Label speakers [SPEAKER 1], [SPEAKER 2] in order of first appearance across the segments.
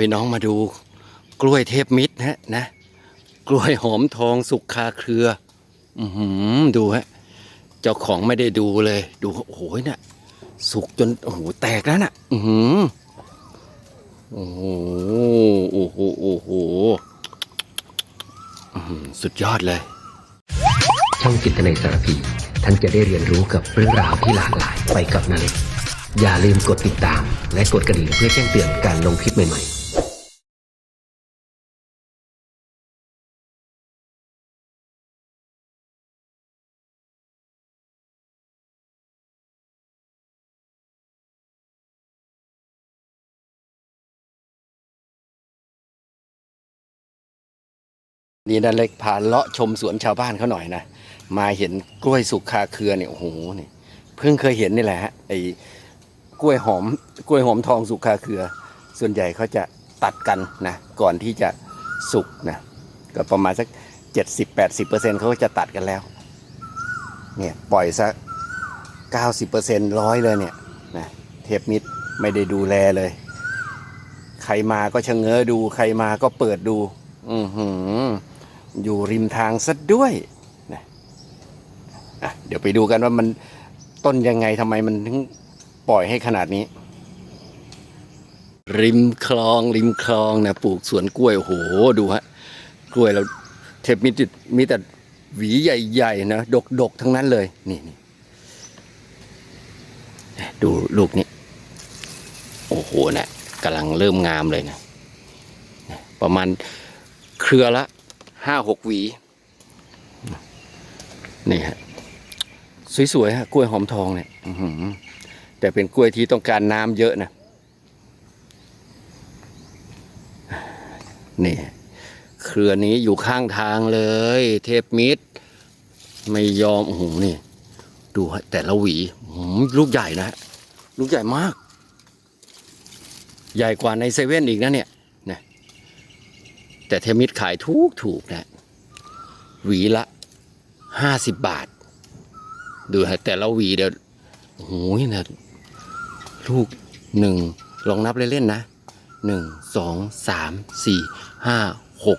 [SPEAKER 1] พี่น้องมาดูกล้วยเทพมิตรฮะนะ กล้วยหอมทองสุกคาเครือ อือหือดูฮะ เจ้าของไม่ได้ดูเลย ดูโอ้โหเนี่ยสุกจนโอ้โหแตกแล้วน่ะ อือหือโอ้โหโอ้โหโอ้โหอื้อหือสุดยอดเลย
[SPEAKER 2] ช่องจิตในสารพีท่านจะได้เรียนรู้กับเรื่องราวที่หลากหลายไปกับนาเล็ก อย่าลืมกดติดตาม และกดกระดิ่งเพื่อแจ้งเตือนการลงคลิปใหม่ๆ
[SPEAKER 1] นี่นันเล็กพาเลาะชมสวนชาวบ้านเขาหน่อยนะ มาเห็นกล้วยสุกคาเครือเนี่ยโอ้โหนี่เพิ่งเคยเห็นนี่แหละฮะไอ กล้วยหอมกล้วยหอมทองสุกคาเครือ ส่วนใหญ่เขาจะตัดกันนะก่อนที่จะสุกนะก็ประมาณสัก 70-80%เขาก็จะตัดกันแล้วเนี่ยปล่อยสัก 90%ร้อยเลยเนี่ยนะเทปมิดไม่ได้ดูแลเลย ใครมาก็ชะเง้อดู ใครมาก็เปิดดู อือหือ อยู่ริมทางซะด้วยนะอะเดี๋ยวไปดูกันว่ามันต้นยังไงทำไมมันถึง ปล่อยให้ขนาดนี้ ริมคลองริมคลองนะปลูกสวนกล้วยโหดูฮะกล้วยเราเทปมีติดมีแต่หวีใหญ่ๆนะดกๆทั้งนั้นเลย นี่นี่ดูลูกนี้ โอ้โหนะกำลังเริ่มงามเลยนะ ประมาณเครือละห้าหกหวี นี่ฮะ สวยๆฮะกล้วยหอมทองเนี่ย แต่เป็นกล้วยที่ต้องการน้ำเยอะนะนี่เครือนี้อยู่ข้างทางเลย เทพมิตร ไม่ยอมโอ้โหนี่ ดูแต่ละหวีหลูกใหญ่นะลูกใหญ่มาก ใหญ่กว่าในเซเว่นอีกนะเนี่ยนะแต่เทมิตรขายถูกถูกนะหวีละห้าสิบบาท ดูฮะแต่ละหวีเดี๋ยวโอ้โหนะ ลูกหนึ่งลองนับเล่นๆนะหนึ่งสองสามสี่ห้าหก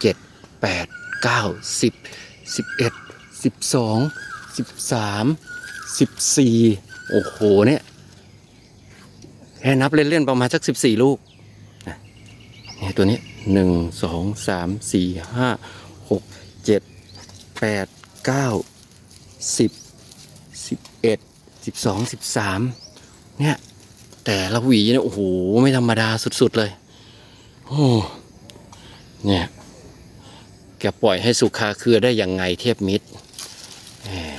[SPEAKER 1] เจ็ดแปดเก้าสิบสิบเอ็ดสิบสองสิบสามสิบสี่โอ้โหเนี่ยแค่นับเล่นๆประมาณสักสิบสี่ลูกเนี่ยตัวนี้หนึ่งสองสามสี่ห้าหกเจ็ดแปดเก้าสิบสิบเอ็ดสิบสองสิบสาม เนี่ย แต่ละหวีเนี่ยโอ้โหไม่ธรรมดาสุดๆเลยโอ้เนี่ยแกปล่อยให้สุขาเครือได้ยังไงเทียบมิตร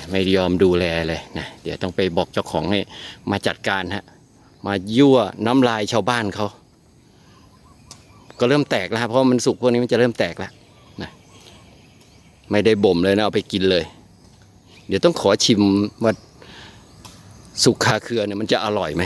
[SPEAKER 1] ไม่ยอมดูแลเลยนะเดี๋ยวต้องไปบอกเจ้าของให้มาจัดการฮะมายั่วน้ำลายชาวบ้านเขาก็เริ่มแตกแล้วครับเพราะมันสุกพวกนี้มันจะเริ่มแตกแล้วนะไม่ได้บ่มเลยนะเอาไปกินเลย เดี๋ยวต้องขอชิมว่า สุขาเครือเนี่ยมันจะอร่อยไหม